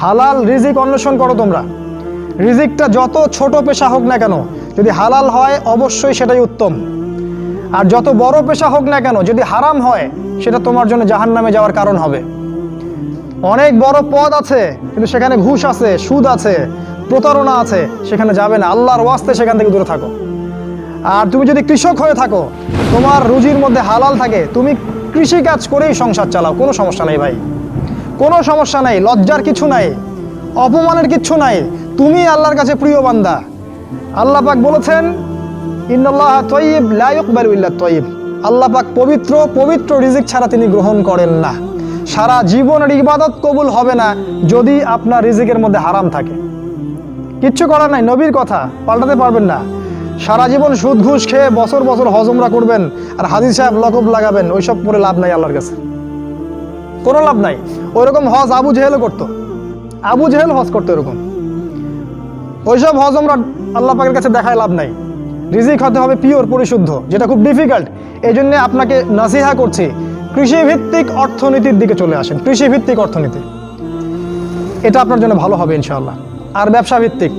হালাল রিজিক অন্বেষণ করো তোমরা। রিজিকটা যত ছোট পেশা হোক না কেন, যদি হালাল হয় অবশ্যই সেটাই উত্তম। আর যত বড় পেশা হোক না কেন, যদি হারাম হয়, সেটা তোমার জন্য জাহান্নামে যাওয়ার কারণ হবে। অনেক বড় পদ আছে, কিন্তু সেখানে ঘুষ আছে, সুদ আছে, প্রতারণা আছে, সেখানে যাবে না। আল্লাহর ওয়াস্তে সেখান থেকে দূরে থাকো। আর তুমি যদি কৃষক হয়ে থাকো, তোমার রুজির মধ্যে হালাল থাকে, তুমি কৃষি কাজ করেই সংসার চালাও, কোনো সমস্যা নেই ভাই। কোনো সমস্যা নাই, লজ্জার কিছু নাই, অপমানের কিচ্ছু নাই তুমি আল্লাহর কাছে প্রিয় বান্দা। আল্লাহ পাক বলেছেন, ইন্নাল্লাহ তয়িব, লা ইকবালু ইল্লা তয়িব। আল্লাহ পবিত্র পবিত্র রিজিক ছাড়া তিনি গ্রহণ করেন না। সারা জীবনের ইবাদত কবুল হবে না যদি আপনার রিজিকের মধ্যে হারাম থাকে। কিচ্ছু করার নাই, নবীর কথা, পাল্টাতে পারবেন না। সারা জীবন সুদ ঘুষ খেয়ে বছর বছর হজমরা করবেন আর হাদিস সাহেব লকব লাগাবেন, ওইসব করে লাভ নাই আল্লাহর কাছে। কোনো লাভ নাই। ওইরকম হজ আবু জেহেলও করতো। আবু জেহেল হজ করতো এরকম। ওইসব হজ আমরা আল্লাহ পাকের কাছে দেখায় লাভ নাই। রিজিক হতে হবে পিওর, পরিশুদ্ধ, যেটা খুব ডিফিকাল্ট এই জন্যে আপনাকে নাসিহা করছি, কৃষিভিত্তিক অর্থনীতির দিকে চলে আসেন। কৃষিভিত্তিক অর্থনীতি। এটা আপনার জন্য ভালো হবে ইনশাআল্লাহ। আর ব্যবসা ভিত্তিক